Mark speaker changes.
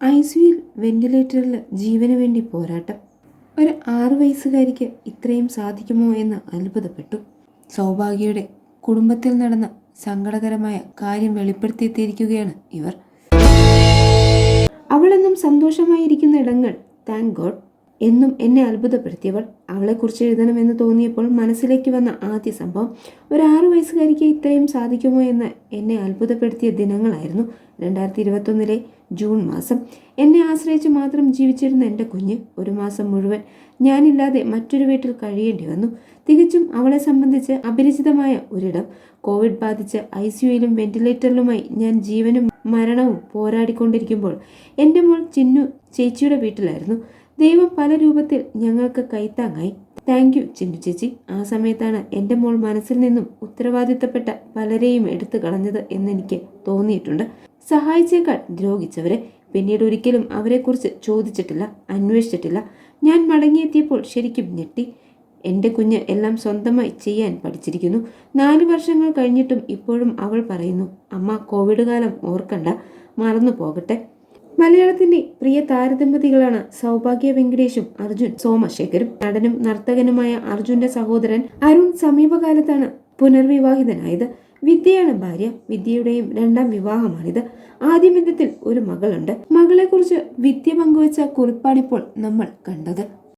Speaker 1: I സിയുയിൽ വെന്റിലേറ്ററിൽ ജീവന് വേണ്ടി പോരാട്ടം. ഒരു ആറു വയസ്സുകാരിക്ക് ഇത്രയും സാധിക്കുമോ എന്ന് അത്ഭുതപ്പെട്ടു. സൗഭാഗ്യയുടെ കുടുംബത്തിൽ നടന്ന സങ്കടകരമായ കാര്യം വെളിപ്പെടുത്തിയെത്തിയിരിക്കുകയാണ് ഇവർ. അവളെന്നും സന്തോഷമായിരിക്കുന്ന ഇടങ്ങൾ താങ്ക് ഗോഡ് എന്നും എന്നെ അത്ഭുതപ്പെടുത്തിയവൾ. അവളെക്കുറിച്ച് എഴുതണമെന്ന് തോന്നിയപ്പോൾ മനസ്സിലേക്ക് വന്ന ആദ്യ സംഭവം ഒരു ആറു വയസ്സുകാരിക്ക് ഇത്രയും സാധിക്കുമോ എന്ന് എന്നെ അത്ഭുതപ്പെടുത്തിയ ദിനങ്ങളായിരുന്നു. രണ്ടായിരത്തി ഇരുപത്തൊന്നിലെ ജൂൺ മാസം. എന്നെ ആശ്രയിച്ച് മാത്രം ജീവിച്ചിരുന്ന എന്റെ കുഞ്ഞ് ഒരു മാസം മുഴുവൻ ഞാനില്ലാതെ മറ്റൊരു വീട്ടിൽ കഴിയേണ്ടി വന്നു. തികച്ചും അവളെ സംബന്ധിച്ച് അപരിചിതമായ ഒരിടം. കോവിഡ് ബാധിച്ച് ഐ സിയുയിലും വെന്റിലേറ്ററിലുമായി ഞാൻ ജീവനും മരണവും പോരാടിക്കൊണ്ടിരിക്കുമ്പോൾ എന്റെ മോൾ ചിന്നു ചേച്ചിയുടെ വീട്ടിലായിരുന്നു. ദൈവം പല രൂപത്തിൽ ഞങ്ങൾക്ക് കൈത്താങ്ങായി. താങ്ക് യു ചിന്നു ചേച്ചി. ആ സമയത്താണ് എന്റെ മോൾ മനസ്സിൽ നിന്നും ഉത്തരവാദിത്തപ്പെട്ട പലരെയും എടുത്തു കളഞ്ഞത് എന്നെനിക്ക് തോന്നിയിട്ടുണ്ട്. സഹായിച്ചേക്കാൾ ദ്രോഹിച്ചവരെ. പിന്നീട് ഒരിക്കലും അവരെക്കുറിച്ച് ചോദിച്ചിട്ടില്ല അന്വേഷിച്ചിട്ടില്ല. ഞാൻ മടങ്ങിയെത്തിയപ്പോൾ ശരിക്കും ഞെട്ടി. എന്റെ കുഞ്ഞ് എല്ലാം സ്വന്തമായി ചെയ്യാൻ പഠിച്ചിരിക്കുന്നു. നാല് വർഷങ്ങൾ കഴിഞ്ഞിട്ടും ഇപ്പോഴും അവൾ പറയുന്നു അമ്മ കോവിഡ് കാലം ഓർക്കണ്ട മറന്നു പോകട്ടെ. മലയാളത്തിന്റെ പ്രിയ താരദമ്പതികളാണ് സൗഭാഗ്യ വെങ്കടേഷും അർജുൻ സോമശേഖരും. നടനും നർത്തകനുമായ അർജുന്റെ സഹോദരൻ അരുൺ സമീപകാലത്താണ് പുനർവിവാഹിതനായത്. വിദ്യയാണ് ഭാര്യ വിദ്യയുടെയും രണ്ടാം വിവാഹമാണിത്. ആദ്യ ബന്ധത്തിൽ ഒരു മകളുണ്ട്. മകളെക്കുറിച്ച് വിദ്യ പങ്കുവച്ച കുറിപ്പാണിപ്പോൾ നമ്മൾ കണ്ടത്.